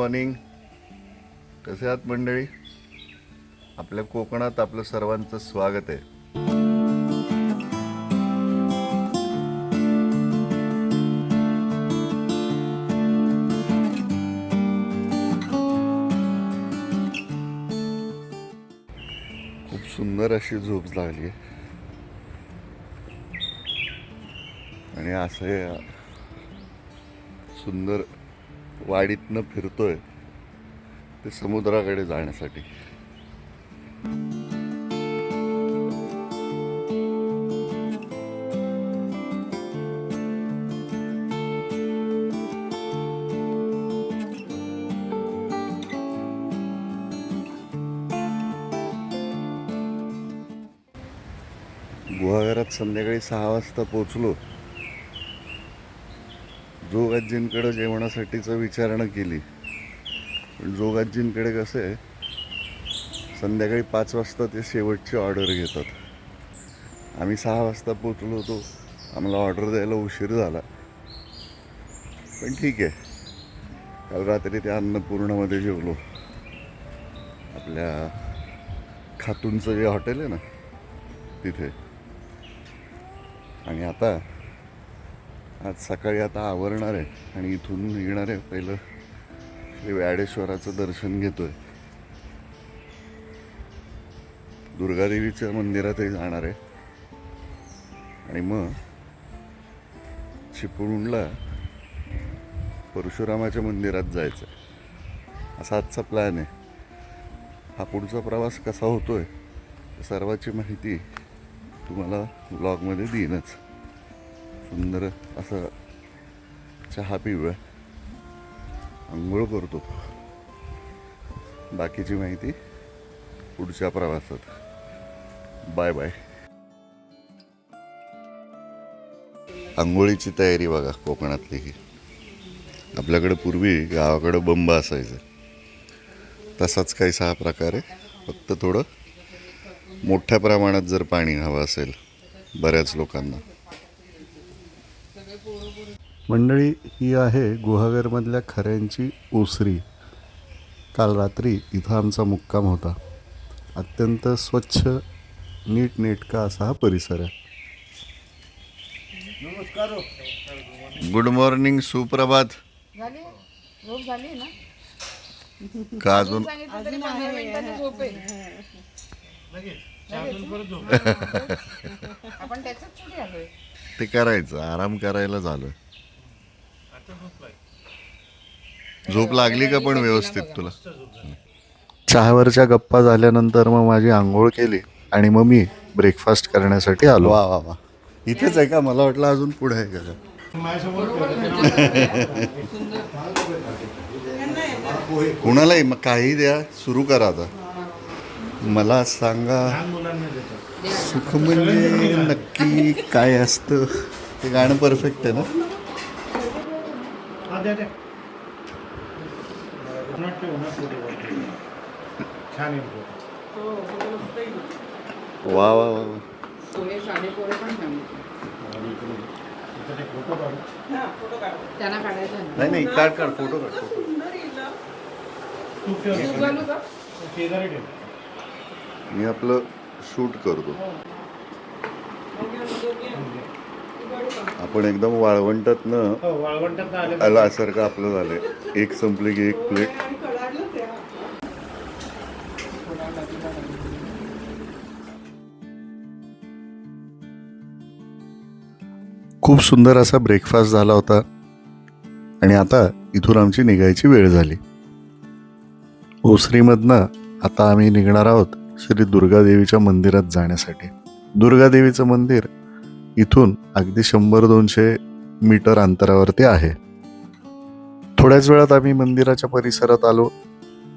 Morning कसे आहात मंडळी? आपल्या कोकणात आपलं सर्वांचं स्वागत आहे. खूप सुंदर अशी झोप लागली आहे. आणि असे सुंदर वाडीतनं फिरतोय ते समुद्राकडे जाण्यासाठी. गुहागरात संध्याकाळी सहा वाजता पोचलो जोगाजींकडे जेवणासाठीचं विचारणा केली. पण जोगाजींकडे कसं आहे संध्याकाळी पाच वाजता ते शेवटची ऑर्डर घेतात. आम्ही सहा वाजता पोचलो होतो. आम्हाला ऑर्डर द्यायला उशीर झाला. पण ठीक आहे. काल रात्री त्या अन्नपूर्णामध्ये जेवलो. आपल्या खातूनचं जे हॉटेल आहे ना तिथे. आणि आता आज सकाळी आता आवरणार आहे आणि इथून निघणार आहे. पहिलं व्याडेश्वराचं दर्शन घेतोय. दुर्गादेवीच्या मंदिरातही जाणार आहे. आणि मग चिपळूणला परशुरामाच्या मंदिरात जायचं आहे असा आजचा प्लॅन आहे. हा पुढचा प्रवास कसा होतोय सर्वाची माहिती तुम्हाला ब्लॉगमध्ये देईनच. सुंदर असं चहा पिवळा आंघोळ करतो. बाकीची माहिती पुढच्या प्रवासात. Bye bye. आंघोळीची तयारी बघा कोकणातली ही आपल्याकडे पूर्वी गावाकडं बंब असायचं. तसाच काहीसा हा प्रकार आहे. फक्त थोडं मोठ्या प्रमाणात जर पाणी हवं असेल बऱ्याच लोकांना. मंडळी ही आहे गुहागरमधल्या खऱ्यांची ओसरी. काल रात्री इथं आमचा मुक्काम होता. अत्यंत स्वच्छ नीटनेटका असा हा परिसर आहे. गुड मॉर्निंग सुप्रभात. झाली? झोप झाली ना? का अजून? ते करायचं आराम करायला झालं. झोप लागली का पण व्यवस्थित तुला? चहावरच्या गप्पा झाल्यानंतर मग माझी आंघोळ केली आणि मग मी ब्रेकफास्ट करण्यासाठी आलो. वा वा वा. इथेच आहे का? मला वाटलं अजून पुढे आहे का? कुणालाही मग काही द्या सुरू करा आता. मला सांगा सुख म्हणजे नक्की काय असतं? ते गाणं परफेक्ट आहे ना? छान आहे वा वा वा वा. सोने साडे पोरे पण सांगितलं त्यांना काढायचं आहे ना. नाही नाही काढ काढ फोटो काढ फोटो मी आपलं शूट करतो. आपण एकदम वाळवंटातनं हो आल्यासारखं आपलं झालंय. एक संपली की एक प्लेट खूप सुंदर असा ब्रेकफास्ट झाला होता. आणि आता इथून आमची निघायची वेळ झाली. ओसरीमधनं आता आम्ही निघणार आहोत श्री दुर्गादेवीच्या मंदिरात जाण्यासाठी. दुर्गादेवीचं मंदिर इथून अगदी शंभर दोनशे मीटर अंतरावरती आहे. थोड्याच वेळात आम्ही मंदिराच्या परिसरात आलो.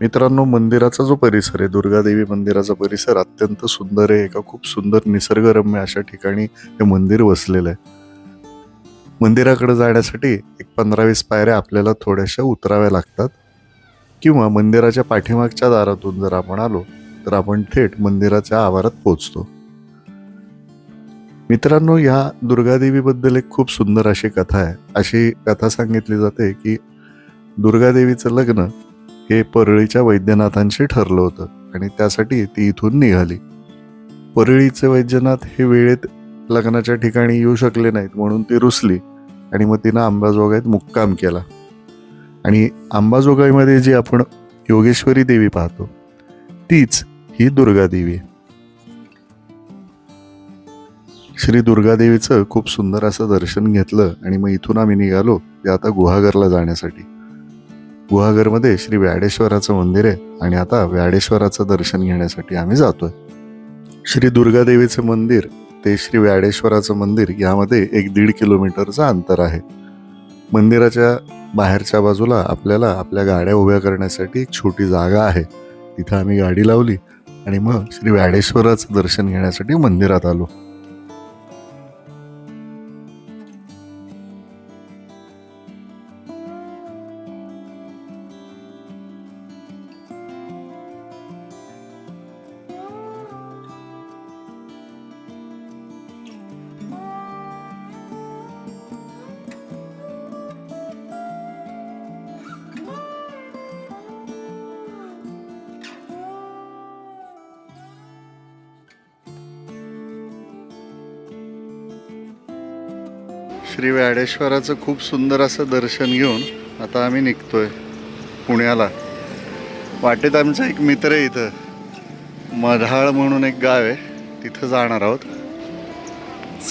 मित्रांनो मंदिराचा जो परिसर आहे दुर्गादेवी मंदिराचा परिसर अत्यंत सुंदर आहे. एका खूप सुंदर निसर्गरम्य अशा ठिकाणी हे मंदिर वसलेलं आहे. मंदिराकडे जाण्यासाठी एक पंधरा वीस पायऱ्या आपल्याला थोड्याशा उतराव्या लागतात. किंवा मंदिराच्या पाठीमागच्या दारातून जर आपण आलो तर आपण थेट मंदिराच्या आवारात पोचतो मित्रांनो ह्या दुर्गादेवीबद्दल एक खूप सुंदर अशी कथा आहे. अशी कथा सांगितली जाते की दुर्गादेवीचं लग्न हे परळीच्या वैद्यनाथांशी ठरलं होतं आणि त्यासाठी ती इथून निघाली. परळीचे वैद्यनाथ हे वेळेत लग्नाच्या ठिकाणी येऊ शकले नाहीत म्हणून ती रुसली आणि मग तिनं अंबाजोगाईत मुक्काम केला. आणि अंबाजोगाईमध्ये जी आपण योगेश्वरी देवी पाहतो तीच ही दुर्गादेवी आहे. श्री दुर्गादेवीचं खूप सुंदर असं दर्शन घेतलं आणि मग इथून आम्ही निघालो ते आता गुहागरला जाण्यासाठी. गुहागरमध्ये श्री व्याडेश्वराचं मंदिर आहे आणि आता व्याडेश्वराचं दर्शन घेण्यासाठी आम्ही जातोय. श्री दुर्गादेवीचं मंदिर ते श्री व्याडेश्वराचं मंदिर यामध्ये एक दीड किलोमीटरचं अंतर आहे. मंदिराच्या बाहेरच्या बाजूला आपल्याला आपल्या गाड्या उभ्या करण्यासाठी एक छोटी जागा आहे. तिथं आम्ही गाडी लावली आणि मग श्री व्याडेश्वराचं दर्शन घेण्यासाठी मंदिरात आलो. श्री खूप सुंदर असं दर्शन घेऊन आता आम्ही निघतो आहे पुण्याला. वाटेत आमचा एक मित्र आहे इथं. मधाळ म्हणून एक गाव आहे. तिथं जाणार आहोत.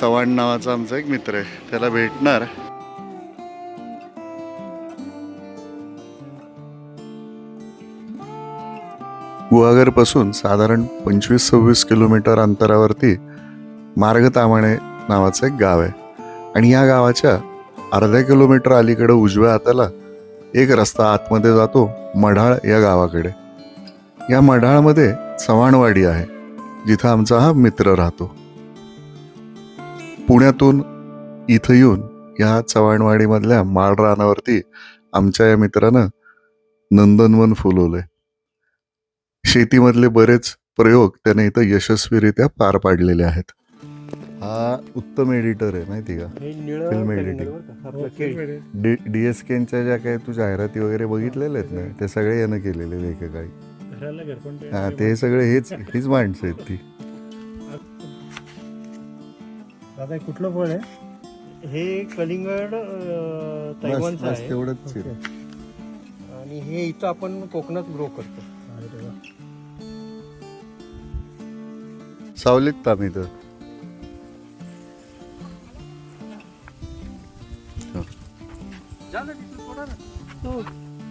चव्हाण नावाचा आमचा एक मित्र आहे. त्याला भेटणार. गुहागरपासून साधारण पंचवीस सव्वीस किलोमीटर अंतरावरती मार्गतामाणे नावाचं एक गाव आहे. आणि या गावाच्या अर्ध्या किलोमीटर अलीकडे उजव्या हाताला एक रस्ता आतमध्ये जातो मढाळ या गावाकडे. या मढाळमध्ये चव्हाणवाडी आहे जिथं आमचा हा मित्र राहतो. पुण्यातून इथं येऊन या चव्हाणवाडीमधल्या माळ रानावरती आमच्या या मित्रानं नंदनवन फुलवलंय. शेतीमधले बरेच प्रयोग त्याने इथं यशस्वीरित्या पार पाडलेले आहेत. हा उत्तम एडिटर आहे माहिती का? Film editing. D D S केनच्या ज्या काही तू जाहिराती वगैरे बघितलेल्या आहेत ना ते सगळे यानं केलेले आहेत एकेकाळी हा ते सगळे हेच हीच माणसं आहेत ती. दादा हे कुठलं फळ आहे? हे कलिंगड तैवानचं बस आहे. तेवढंच आहे. आणि हे इथं आपण कोकणात ग्रो करतो. सावलीत आम्ही तर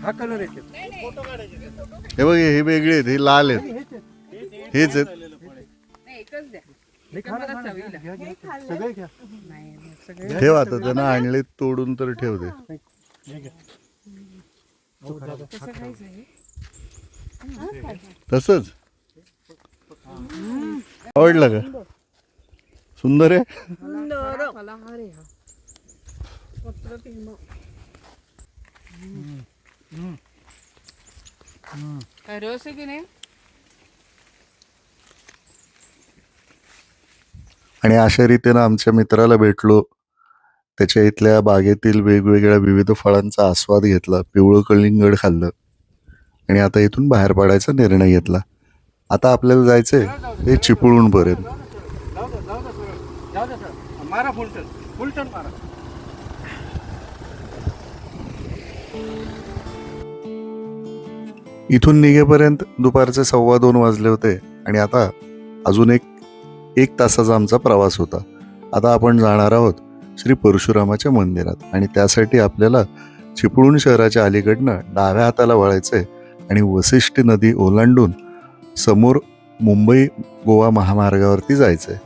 हा कलर येते हे बघ हे वेगळे आहेत हे लाल आहेत. हेच आहेत. नाही, एकच द्या. मला चवीला. सगळे घ्या. नाही, नाही, सगळे ठेव आता त्यांना आणले तोडून तर ठेव दे हे घे. तसं काहीच नाही. तसंच? आवडलं का? सुंदर आहे? हा हा आणि अशा रीतीनं आमच्या मित्राला भेटलो. त्याच्या इथल्या बागेतील वेगवेगळ्या विविध फळांचा आस्वाद घेतला पिवळं कलिंगड खाल्लं आणि आता इथून बाहेर पडायचा निर्णय घेतला. आता आपल्याला जायचंय ते चिपळूण पर्यंत इथून निघेपर्यंत दुपारचे सव्वा दोन वाजले होते आणि आता अजून एक एक तासाचा आमचा प्रवास होता. आता आपण जाणार आहोत श्री परशुरामाच्या मंदिरात आणि त्यासाठी आपल्याला चिपळूण शहराच्या अलीकडनं डाव्या हाताला वळायचंय आणि वसिष्ठी नदी ओलांडून समोर मुंबई गोवा महामार्गावरती जायचं आहे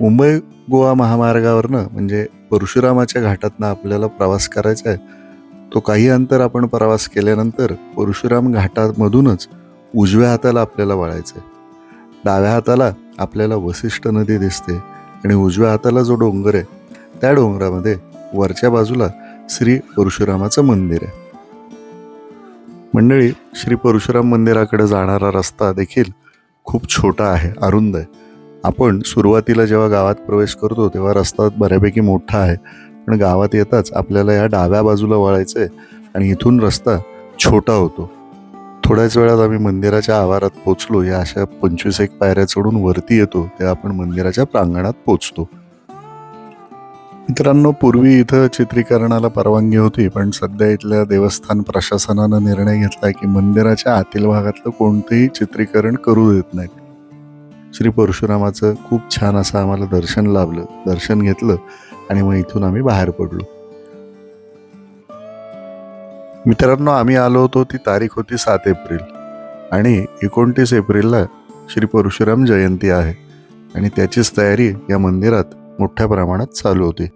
मुंबई गोवा महामार्गावरनं म्हणजे परशुरामाच्या घाटातनं आपल्याला प्रवास करायचा आहे तो काही अंतर आपण प्रवास केल्यानंतर परशुराम घाटामधूनच उजव्या हाताला आपल्याला वळायचं आहे डाव्या हाताला आपल्याला वसिष्ठ नदी दिसते आणि उजव्या हाताला जो डोंगर आहे त्या डोंगरामध्ये वरच्या बाजूला श्री परशुरामाचं मंदिर आहे. मंडळी श्री परशुराम मंदिराकडे जाणारा रस्ता देखील खूप छोटा आहे अरुंद आहे. आपण सुरुवातीला जेव्हा गावात प्रवेश करतो तेव्हा रस्ता बऱ्यापैकी मोठा आहे. पण गावात येताच आपल्याला या डाव्या बाजूला वळायचं आहे आणि इथून रस्ता छोटा होतो. थोड्याच वेळात आम्ही मंदिराच्या आवारात पोचलो. या अशा पंचवीस एक पायऱ्या चढून वरती येतो तेव्हा आपण मंदिराच्या प्रांगणात पोचतो. मित्रांनो पूर्वी इथं चित्रीकरणाला परवानगी होती पण सध्या इथल्या देवस्थान प्रशासनानं निर्णय घेतला की मंदिराच्या आतील भागातलं कोणतंही चित्रीकरण करू देत नाहीत. श्री परशुरामाचं खूप छान असं आम्हाला दर्शन लाभलं. दर्शन घेतलं. आणि मग इथून आम्ही बाहेर पडलो. मित्रांनो आम्ही आलो होतो ती तारीख होती सात एप्रिल. आणि एकोणतीस एप्रिलला श्री परशुराम जयंती आहे. आणि त्याचीच तयारी या मंदिरात मोठ्या प्रमाणात चालू होती.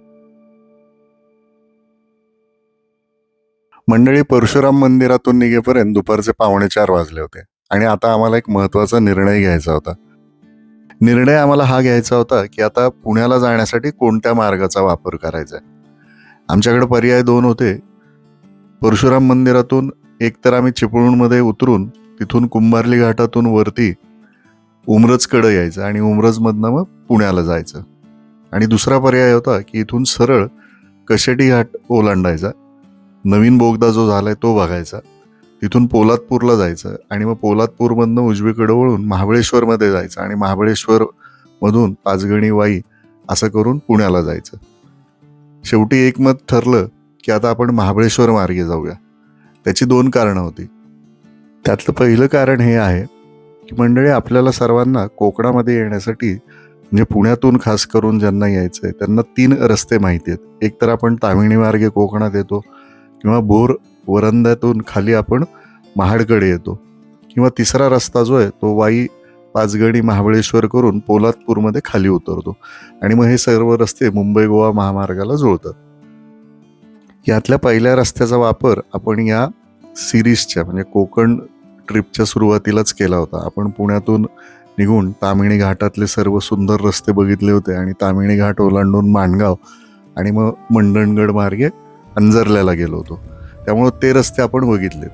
मंडळी परशुराम मंदिरातून निघेपर्यंत दुपारचे पावणे चार वाजले होते. आणि आता आम्हाला एक महत्त्वाचा निर्णय घ्यायचा होता. निर्णय आम्हाला हा घ्यायचा होता की आता पुण्याला जाण्यासाठी कोणत्या मार्गाचा वापर करायचा आहे? आमच्याकडे पर्याय दोन होते. परशुराम मंदिरातून एकतर आम्ही चिपळूणमध्ये उतरून तिथून कुंभारली घाटातून वरती उमरजकडं यायचं आणि उमरजमधनं मग पुण्याला जायचं. आणि दुसरा पर्याय होता की इथून सरळ कशेटी घाट ओलांडायचा. नवीन बोगदा जो झालाय तो बघायचा. तिथून पोलादपूरला जायचं आणि मग पोलादपूरमधनं उजवीकडे वळून महाबळेश्वरमध्ये जायचं आणि महाबळेश्वरमधून पाचगणी वाई असं करून पुण्याला जायचं. शेवटी एक मत ठरलं की आता आपण महाबळेश्वर मार्गे जाऊया. त्याची दोन कारणं होती. त्यातलं पहिलं कारण हे आहे की मंडळी आपल्याला सर्वांना कोकणामध्ये येण्यासाठी म्हणजे पुण्यातून खास करून ज्यांना यायचं आहे त्यांना तीन रस्ते माहिती आहेत. एक तर आपण तामिणी मार्गे कोकणात येतो किंवा बोर वरंद्यातून खाली आपण महाडकडे येतो. किंवा तिसरा रस्ता जो आहे तो वाई पाचगणी महाबळेश्वर करून पोलादपूरमध्ये खाली उतरतो. आणि मग हे सर्व रस्ते मुंबई गोवा महामार्गाला जुळतात. यातल्या पहिल्या रस्त्याचा वापर आपण या सिरीजच्या म्हणजे कोकण ट्रिपच्या सुरुवातीलाच केला होता. आपण पुण्यातून निघून तामिणी घाटातले सर्व सुंदर रस्ते बघितले होते आणि तामिणी घाट ओलांडून माणगाव आणि मग मंडणगड मार्गे अंजरल्याला गेलो होतो. त्यामुळं ते रस्ते आपण बघितले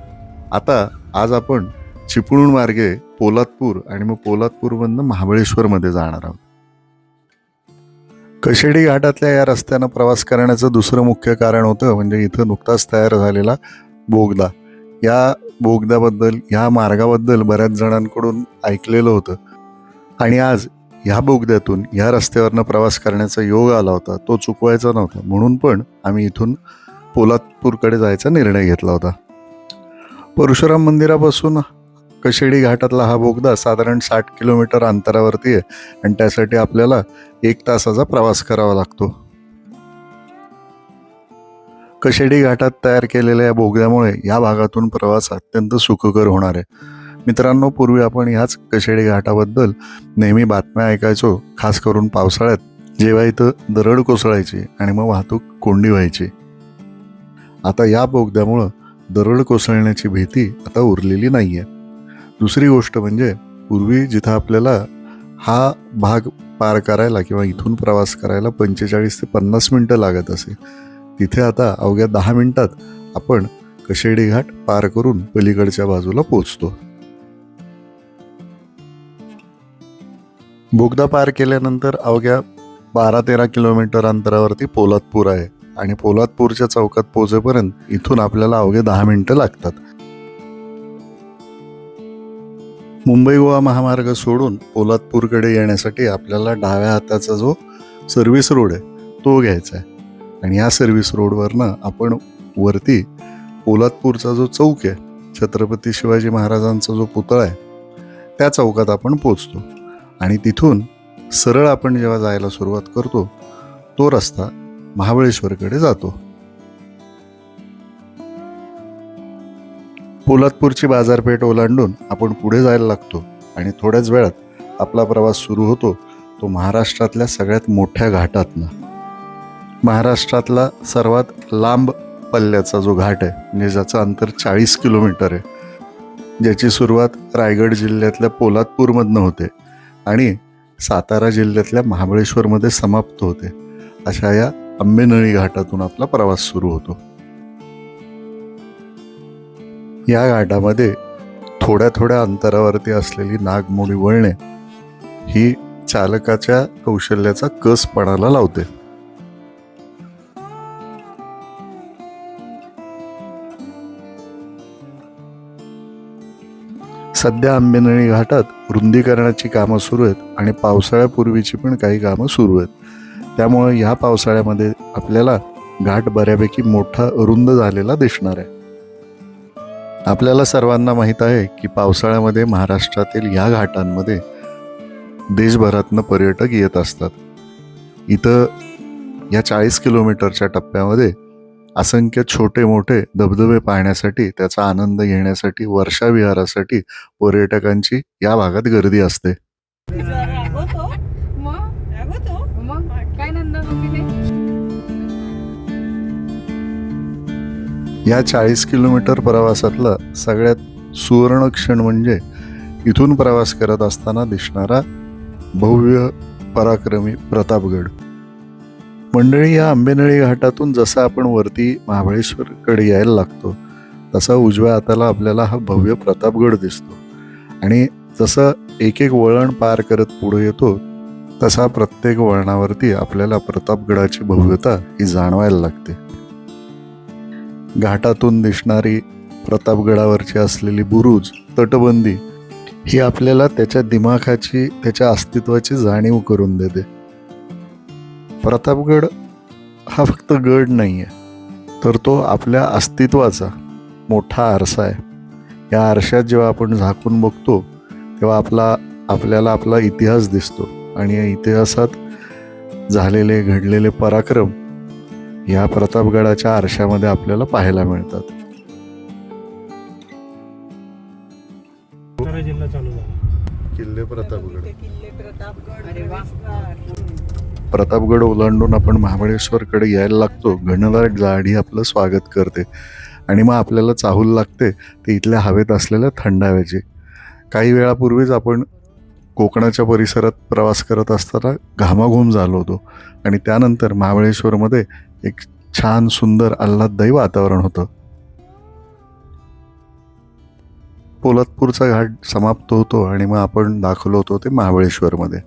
आता आज आपण चिपळूण मार्गे पोलादपूर आणि मग पोलादपूरमधनं महाबळेश्वरमध्ये जाणार आहोत. कशेडी घाटातल्या या रस्त्यानं प्रवास करण्याचं दुसरं मुख्य कारण होतं म्हणजे इथं नुकताच तयार झालेला बोगदा. या बोगद्याबद्दल ह्या मार्गाबद्दल बऱ्याच जणांकडून ऐकलेलं होतं. आणि आज ह्या बोगद्यातून ह्या रस्त्यावरनं प्रवास करण्याचा योग आला होता. तो चुकवायचा नव्हता. म्हणून पण आम्ही इथून पोलादपूरकडे जायचा निर्णय घेतला होता. परशुराम मंदिरापासून कशेडी घाटातला हा बोगदा साधारण साठ किलोमीटर अंतरावरती आहे आणि त्यासाठी आपल्याला एक तासाचा प्रवास करावा लागतो. कशेडी घाटात तयार केलेल्या या बोगद्यामुळे या भागातून प्रवास अत्यंत सुखकर होणार आहे. मित्रांनो पूर्वी आपण ह्याच कशेडी घाटाबद्दल नेहमी बातम्या ऐकायचो खास करून पावसाळ्यात जेव्हा इथं दरड कोसळायची आणि मग वाहतूक कोंडी व्हायची. आता या बोगद्यामुळं दरड कोसळण्याची भीती आता उरलेली नाही आहे दुसरी गोष्ट म्हणजे पूर्वी जिथं आपल्याला हा भाग पार करायला किंवा इथून प्रवास करायला पंचेचाळीस ते पन्नास मिनटं लागत असे तिथे आता अवघ्या दहा मिनटात आपण कशेडी घाट पार करून पलीकडच्या बाजूला पोचतो बोगदा पार केल्यानंतर अवघ्या बारा तेरा किलोमीटर अंतरावरती पोलादपूर आहे. आणि पोलादपूरच्या चौकात पोहोचेपर्यंत इथून आपल्याला अवघे दहा मिनिटं लागतात. मुंबई गोवा महामार्ग सोडून पोलादपूरकडे येण्यासाठी आपल्याला डाव्या हाताचा जो सर्व्हिस रोड आहे तो घ्यायचा आहे. आणि या सर्व्हिस रोडवरनं आपण वरती पोलादपूरचा जो चौक आहे छत्रपती शिवाजी महाराजांचा जो पुतळा आहे त्या चौकात आपण पोचतो आणि तिथून सरळ आपण जेव्हा जायला सुरुवात करतो तो रस्ता महाबळेश्वरकडे जातो. पोलादपूरची बाजारपेठ ओलांडून आपण पुढे जायला लागतो आणि थोड्याच वेळात आपला प्रवास सुरू होतो तो महाराष्ट्रातल्या सगळ्यात मोठ्या घाटातनं. महाराष्ट्रातला सर्वात लांब पल्ल्याचा जो घाट आहे म्हणजे ज्याचं अंतर चाळीस किलोमीटर आहे. ज्याची सुरुवात रायगड जिल्ह्यातल्या पोलादपूरमधनं होते आणि सातारा जिल्ह्यातल्या महाबळेश्वरमध्ये समाप्त होते. अशा या आंबेनळी घाटातून आपला प्रवास सुरू होतो. या घाटामध्ये थोड्या थोड्या अंतरावरती असलेली नागमोडी वळणे ही चालकाच्या कौशल्याचा कस पणाला लावते. सध्या आंबेनळी घाटात रुंदीकरणाची कामं सुरू आहेत आणि पावसाळ्यापूर्वीची पण काही कामं सुरू आहेत. त्यामुळे ह्या पावसाळ्यामध्ये आपल्याला घाट बऱ्यापैकी मोठा रुंद झालेला दिसणार आहे. आपल्याला सर्वांना माहीत आहे की पावसाळ्यामध्ये महाराष्ट्रातील ह्या घाटांमध्ये देशभरातनं पर्यटक येत असतात. इथं या चाळीस किलोमीटरच्या टप्प्यामध्ये असंख्य छोटे मोठे धबधबे पाहण्यासाठी त्याचा आनंद घेण्यासाठी वर्षाविहारासाठी पर्यटकांची या भागात गर्दी असते. या चाळीस किलोमीटर प्रवासातला सगळ्यात सुवर्ण क्षण म्हणजे इथून प्रवास करत असताना दिसणारा भव्य पराक्रमी प्रतापगड. मंडळी या आंबेनळी घाटातून जसं आपण वरती महाबळेश्वरकडे यायला लागतो तसा उजव्या हाताला आपल्याला हा भव्य प्रतापगड दिसतो. आणि जसं एक एक वळण पार करत पुढे येतो तसा प्रत्येक वळणावरती आपल्याला प्रतापगडाची भव्यता ही जाणवायला लागते. घाटातून दिसणारी प्रतापगडावरची असलेली बुरुज तटबंदी ही आपल्याला त्याच्या दिमाखाची त्याच्या अस्तित्वाची जाणीव करून देते. प्रतापगड हा फक्त गड नाही आहे तर तो आपल्या अस्तित्वाचा मोठा आरसा आहे. या आरशात जेव्हा आपण झाकून बघतो तेव्हा आपला आपल्याला आपला इतिहास दिसतो. आणि या इतिहासात झालेले घडलेले पराक्रम या प्रतापगडाच्या आरशामध्ये आपल्याला पाहायला मिळतात. सातारा जिल्हा चालू झाला. किल्ले प्रतापगड. किल्ले प्रतापगड अरे वा. प्रतापगड ओलांडून आपण महाबळेश्वरकडे यायला लागतो. घनदाट झाडी आपलं स्वागत करते. आणि मग आपल्याला चाहूल लागते ते इथल्या हवेत असलेल्या थंड हवेची काही वेळापूर्वीच आपण कोकणाच्या परिसरात प्रवास करत असताना घामाघूम झालो होतो. आणि त्यानंतर महाबळेश्वरमध्ये एक छान सुंदर आल्हाददायी वातावरण होतं. पोलादपूरचा घाट समाप्त होतो आणि मग आपण दाखवलो होतो ते महाबळेश्वरमध्ये.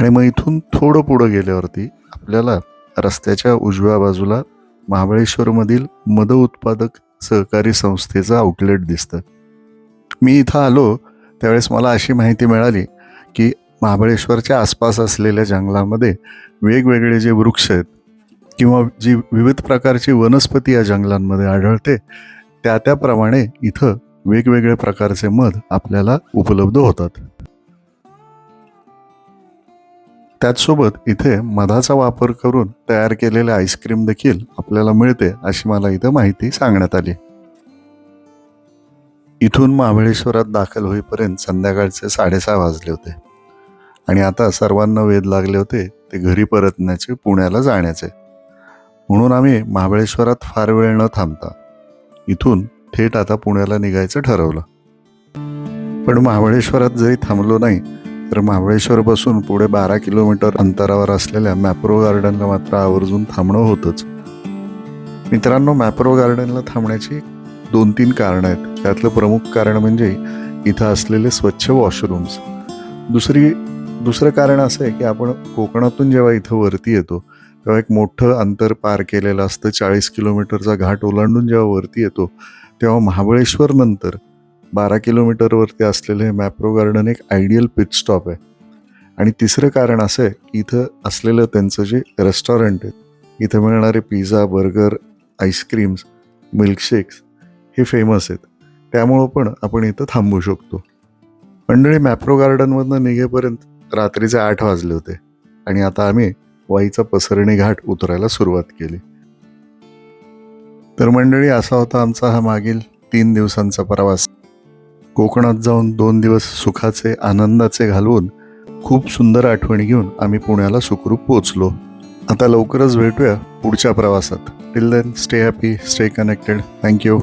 आणि मग इथून थोडं पुढं गेल्यावरती आपल्याला रस्त्याच्या उजव्या बाजूला महाबळेश्वरमधील मद उत्पादक सहकारी संस्थेचं आउटलेट दिसतं. मी इथं आलो त्यावेळेस मला अशी माहिती मिळाली की महाबळेश्वरच्या आसपास असलेल्या जंगलामध्ये वेगवेगळे जे वृक्ष आहेत किंवा जी विविध प्रकारची वनस्पती या जंगलांमध्ये आढळते त्या त्याप्रमाणे इथं वेगवेगळ्या प्रकारचे मध आपल्याला उपलब्ध होतात. त्याचसोबत इथे मधाचा वापर करून तयार केलेले आईस्क्रीम देखील आपल्याला मिळते अशी मला इथं माहिती सांगण्यात आली. इथून महाबळेश्वरात दाखल होईपर्यंत संध्याकाळचे साडेसहा वाजले होते. आणि आता सर्वांना वेध लागले होते ते घरी परतण्याचे पुण्याला जाण्याचे. म्हणून आम्ही महाबळेश्वरात फार वेळ न थांबता इथून थेट आता पुण्याला निघायचं ठरवलं. पण महाबळेश्वरात जरी थांबलो नाही तर महाबळेश्वरपासून पुढे बारा किलोमीटर अंतरावर असलेल्या मॅप्रो गार्डनला मात्र आवर्जून थांबणं होतंच. मित्रांनो मॅप्रो गार्डनला थांबण्याची दोन तीन कारणं आहेत. त्यातलं प्रमुख कारण म्हणजे इथं असलेले स्वच्छ वॉशरूम्स. दुसरी दुसरं कारण असं आहे की आपण कोकणातून जेव्हा इथं वरती येतो तेव्हा एक मोठं अंतर पार केलेलं असतं. चाळीस किलोमीटरचा घाट ओलांडून जेव्हा वरती येतो तेव्हा महाबळेश्वर नंतर बारा किलोमीटरवरती असलेलं हे मॅप्रो गार्डन एक आयडियल पिट स्टॉप आहे. आणि तिसरं कारण असं आहे की इथं असलेलं त्यांचं जे रेस्टॉरंट आहे इथं मिळणारे pizza burger ice creams milkshakes हे फेमस आहेत. त्यामुळं पण आपण इथं थांबू शकतो. मंडळी मॅप्रो गार्डनमधनं निघेपर्यंत रात्रीचे आठ वाजले होते आणि आता आम्ही वाईचा पसरणी घाट उतरायला सुरुवात केली. तर मंडळी असा होता आमचा हा मागील तीन दिवसांचा प्रवास. कोकणात जाऊन दोन दिवस सुखाचे आनंदाचे घालवून खूप सुंदर आठवणी घेऊन आम्ही पुण्याला सुखरूप पोचलो आता लवकरच भेटूया पुढच्या प्रवासात. Till then stay happy stay connected thank you